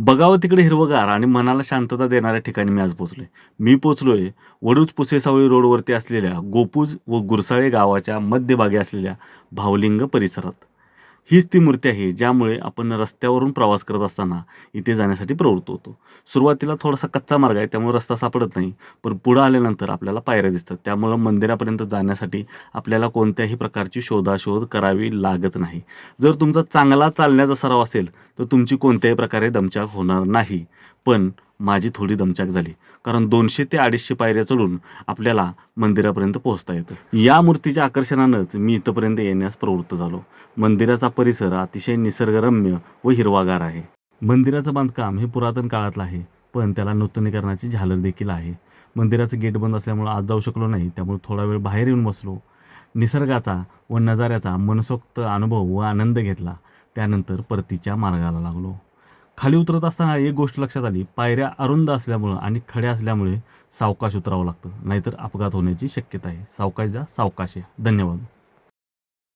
बघावं तिकडे हिरवगार आणि मनाला शांतता देणाऱ्या ठिकाणी मी आज पोचलोय. मी पोचलोय वडूज पुसेसावळी रोडवरती असलेल्या गोपूज व गुरसाळे गावाच्या मध्यभागी असलेल्या भावलिंग परिसरात. हीच ती मूर्ती आहे ज्यामुळे आपण रस्त्यावरून प्रवास करत असताना इथे जाण्यासाठी प्रवृत्त होतो. सुरुवातीला थोडासा कच्चा मार्ग आहे त्यामुळे रस्ता सापडत नाही पण पुढं आल्यानंतर आपल्याला पायऱ्या दिसतात. त्यामुळं मंदिरापर्यंत जाण्यासाठी आपल्याला कोणत्याही प्रकारची शोधाशोध करावी लागत नाही. जर तुमचा चांगला चालण्याचा सराव असेल तर तुमची कोणत्याही प्रकारे दमछाक होणार नाही. पण माझी थोडी दमचाक झाली. कारण दोनशे ते अडीचशे पायऱ्या चढून आपल्याला मंदिरापर्यंत पोहोचता येतं. या मूर्तीच्या आकर्षणानंच मी इथंपर्यंत येण्यास प्रवृत्त झालो. मंदिराचा परिसर अतिशय निसर्गरम्य व हिरवागार आहे. मंदिराचं बांधकाम हे पुरातन काळातलं आहे पण त्याला नूतनीकरणाची झालर देखील आहे. मंदिराचं गेट बंद असल्यामुळं आज जाऊ शकलो नाही त्यामुळे थोडा वेळ बाहेर येऊन बसलो. निसर्गाचा व नजाऱ्याचा मनसोक्त अनुभव व आनंद घेतला. त्यानंतर परतीच्या मार्गाला लागलो. खाली उतरत असताना एक गोष्ट लक्षात आली. पायऱ्या अरुंद असल्यामुळं आणि खड्या असल्यामुळे सावकाश उतरावं लागतं. नाहीतर अपघात होण्याची शक्यता आहे. सावकाश जा सावकाश आहे धन्यवाद.